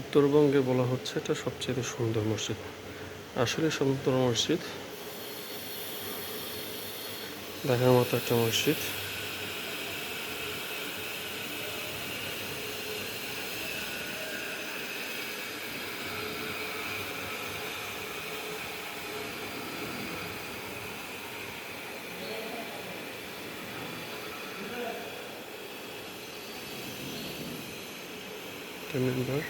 উত্তরবঙ্গে বলা হচ্ছে এটা সবচেয়ে সুন্দর মসজিদ। আসলে সুন্দর মসজিদ, দেখার মতো একটা মসজিদ। মেম্বার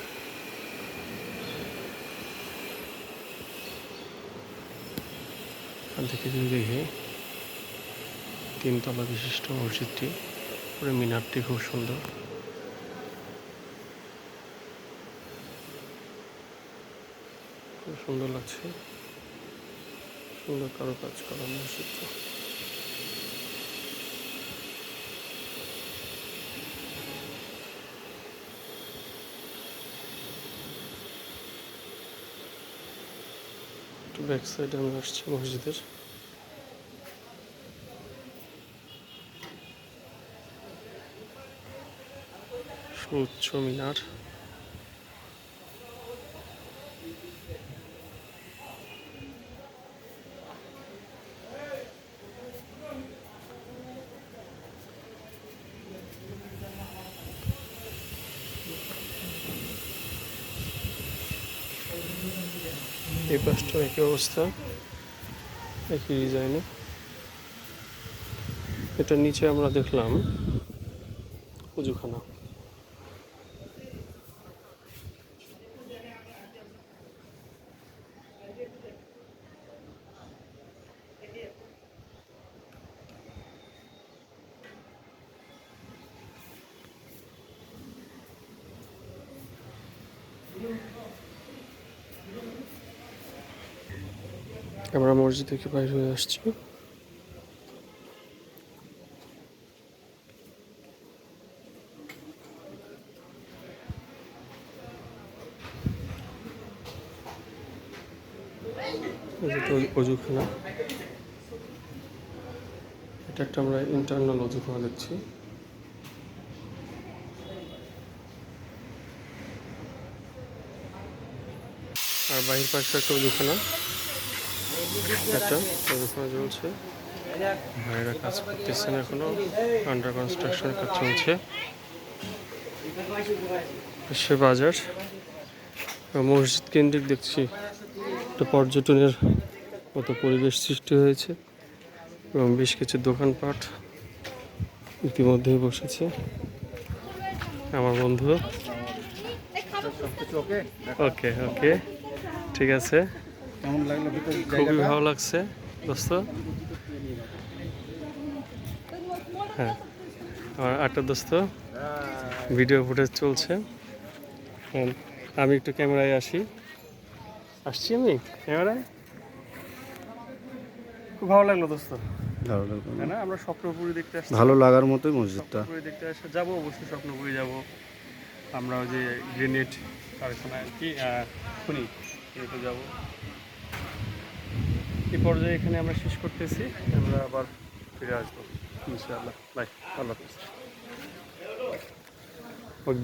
এখান থেকে যদি দেখি তিনতলা বিশিষ্ট মসজিদটি, পুরো মিনারটি খুব সুন্দর। খুব সুন্দর লাগছে। সুন্দর কারও কাজ করা মসজিদটা। একটু ব্যাক সাইডে আমি আসছি মসজিদের। সুউচ্চ মিনার। এই পাশটা একই অবস্থা একই ডিজাইনে এটার নিচে আমরা দেখলাম উজুখানা। আমরা মসজিদ থেকে বাইরে হয়ে আসছি। অজুখানা। এটা একটা আমরা ইন্টারনাল অজুখানা দেখছি আর বাহির পাশে একটা অজুখানা। একটা অজুখানা চলছে। ভাইয়েরা কাজ করতেছেন এখনও। আন্ডার কনস্ট্রাকশনের কাজ চলছে। সে বাজার। মসজিদ কেন্দ্রিক দেখছি। একটা পর্যটনের মতো পরিবেশ সৃষ্টি হয়েছে এবং বেশ কিছু দোকানপাট ইতিমধ্যেই বসেছে। আমার বন্ধু। ওকে ওকে ঠিক আছে। কেমন লাগল খুবই ভালো লাগছে দোস্ত। হ্যাঁ আমার আটটা দোস্ত ভিডিও ফুটেজ চলছে। আমি একটু ক্যামেরায় আসি। আসছি আমি ক্যামেরায়? খুব ভালো লাগল দোস্ত। ভালো লাগল। না? আমরা স্বপ্নপুরি দেখতে আসছি। ভালো লাগার মতোই মসজিদটা। স্বপ্নপুরি দেখতে আসে যাব অবশ্যই স্বপ্নপুরি যাব। আমরা ওই যে গ্রেনেড কারখানায় কি খুনি এতে যাব। এই পর্যায়ে এখানে আমরা শেষ করতেছি। আমরা আবার ফিরে আসব ইনশাআল্লাহ। বাই আল্লাহ হাফিজ।